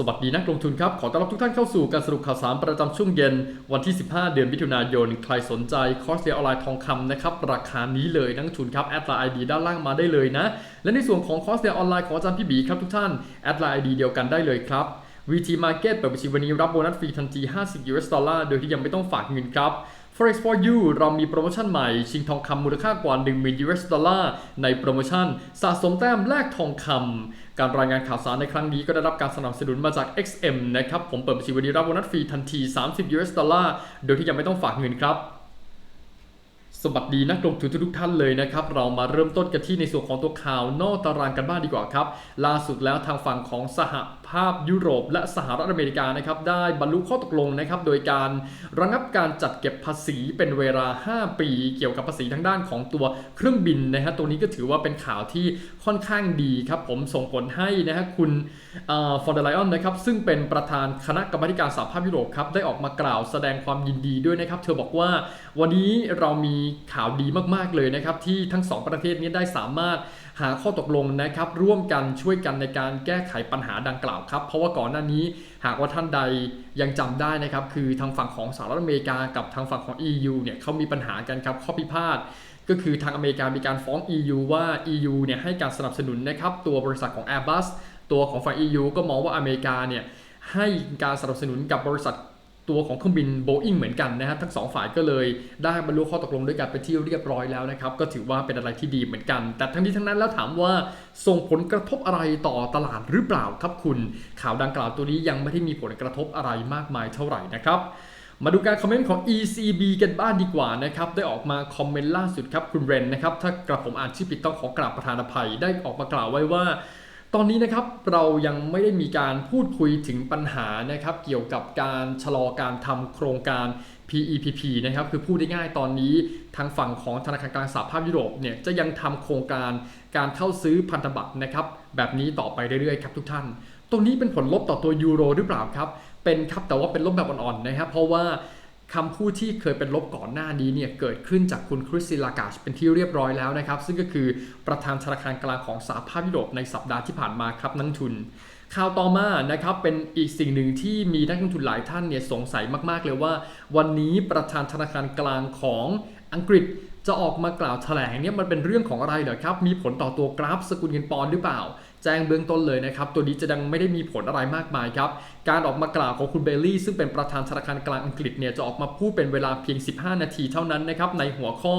สวัสดีนักลงทุนครับ ขอต้อนรับทุกท่านเข้าสู่การสรุปข่าวสารประจำช่วงเย็น วันที่ 15 เดือนมิถุนายน ใครสนใจคอร์สเรียนออนไลน์ทองคำนะครับ ราคานี้เลยนักลงทุนครับแอดไลน์ไอดีด้านล่างมาได้เลยนะ และในส่วนของคอร์สเรียนออนไลน์ของอาจารย์พี่บีครับทุกท่านแอดไลน์ไอดีเดียวกันได้เลยครับ VT Market เปิดบัญชีวันนี้รับโบนัสฟรีทันที 50 US ดอลลาร์โดยที่ยังไม่ต้องฝากเงินครับ Forex for you เรามีโปรโมชั่นใหม่ ชิงทองคำมูลค่ากว่า10,000 US ดอลลาร์ในโปรโมชั่น สะสมแต้มแลกทองคำการรายงานข่าวสารในครั้งนี้ก็ได้รับการสนับสนุนมาจาก XM นะครับ ผมเปิดบัญชีวันนี้รับโบนัสฟรีทันที 30 US ดอลลาร์โดยที่ยังไม่ต้องฝากเงินครับสวัสดีนักลงทุนทุกท่านเลยนะครับ เรามาเริ่มต้นกันที่ในส่วนของตัวข่าวนอกตารางกันบ้างดีกว่าครับ ล่าสุดแล้วทางฝั่งของสหภภาพยุโรปและสหรัฐอเมริกานะครับได้บรรลุข้อตกลงนะครับโดยการระงับการจัดเก็บภาษีเป็นเวลา 5 ปี เกี่ยวกับภาษีทางด้านของตัวเครื่องบินนะฮะตัวนี้ก็ถือว่าเป็นข่าวที่ค่อนข้างดีครับผมส่งผลให้นะฮะคุณฟอร์เดไลออนนะครับซึ่งเป็นประธานคณะกรรมการสหภาพยุโรปครับได้ออกมากล่าวแสดงความยินดีด้วยนะครับ เธอบอกว่าวันนี้เรามีข่าวดีมากๆเลยนะครับที่ทั้งสองประเทศนี้ได้สามารถหาข้อตกลงนะครับร่วมกันช่วยกันในการแก้ไขปัญหาดังกล่าวครับ เพราะว่าก่อนหน้านี้หากว่าท่านใดยังจำได้นะครับ คือทางฝั่งของสหรัฐอเมริกากับทางฝั่งของ EU เนี่ยเขามีปัญหากันครับข้อพิพาทก็คือทางอเมริกามีการฟ้อง EU ว่า EU เนี่ยให้การสนับสนุนนะครับตัวบริษัทของ Airbus ตัวของฝั่ง EU ก็มองว่าอเมริกาเนี่ยให้การสนับสนุนกับบริษัท ตัวของเครื่องบิน Boeing เหมือนกันนะฮะทั้งสองฝ่ายก็เลยได้บรรลุข้อตกลงด้วยกันไปที่เรียบร้อยแล้วนะครับ ก็ถือว่าเป็นอะไรที่ดีเหมือนกัน แต่ทั้งนี้ทั้งนั้นแล้วถามว่าส่งผลกระทบอะไรต่อตลาดหรือเปล่าครับคุณ ข่าวดังกล่าวตัวนี้ยังไม่ได้มีผลกระทบอะไรมากมายเท่าไหร่นะครับมาดูการคอมเมนต์ของ ECB กันบ้างดีกว่านะครับ ได้ออกมาคอมเมนต์ล่าสุดครับคุณเรนนะครับ ถ้ากระผมอ่านชื่อผิดต้องขอกราบประธานอภัย ได้ออกมากล่าวไว้ว่า ตอนนี้นะครับเรายังไม่ได้มีการพูดคุยถึงปัญหานะครับเกี่ยวกับการชะลอการทำโครงการ PEPP นะครับคือพูดได้ง่ายตอนนี้ทางฝั่งของธนาคารกลางสหภาพยุโรปเนี่ยจะยังทำโครงการการเข้าซื้อพันธบัตรนะครับแบบนี้ต่อไปเรื่อยๆครับทุกท่าน ตรงนี้เป็นผลลบต่อตัวยูโรหรือเปล่าครับเป็นครับแต่ว่าเป็นลบแบบอ่อนๆนะครับเพราะว่า คำพูดที่เคยเป็นลบก่อนหน้านี้เนี่ยเกิดขึ้นจากคุณคริสติลากาชเป็นที่เรียบร้อยแล้วนะครับ ซึ่งก็คือประธานธนาคารกลางของสหภาพยุโรปในสัปดาห์ที่ผ่านมาครับนักทุนข่าวต่อมานะครับเป็นอีกสิ่งหนึ่งที่มีนักลงทุนหลายท่านเนี่ยสงสัยมาก ๆ เลยว่า วันนี้ประธานธนาคารกลางของอังกฤษจะออกมากล่าวแถลงเนี่ยมันเป็นเรื่องของอะไรเหรอครับ มีผลต่อตัวกราฟสกุลเงินปอนด์หรือเปล่า จ้งเบื้องต้นเลยนะครับ ตัวนี้จะดังไม่ได้มีผลอะไรมากมายครับ การออกมากล่าวของคุณเบลลี่ ซึ่งเป็นประธานธนาคารกลางอังกฤษเนี่ยจะออกมาพูดเป็นเวลาเพียง 15 นาทีเท่านั้นนะครับในหัวข้อ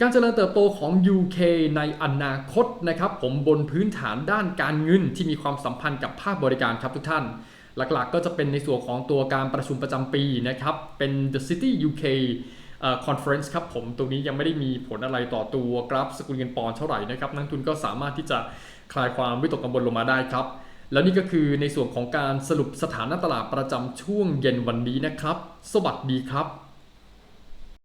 การเจริญเติบโตของ UK ในอนาคตนะครับผมบนพื้นฐานด้านการเงินที่มีความสัมพันธ์กับภาคบริการครับทุกท่าน หลักๆก็จะเป็นในส่วนของตัวการประชุมประจำปีนะครับเป็น The City UK คอนเฟอเรนซ์ครับผมตรงนี้ยังไม่ได้มีผลอะไรต่อตัวกราฟสกุลเงินปอนด์เท่าไหร่นะครับนักทุนก็สามารถที่จะคลายความวิตกกังวลลงมาได้ครับ แล้วนี่ก็คือในส่วนของการสรุปสถานะตลาดประจำช่วงเย็นวันนี้นะครับ สวัสดีครับ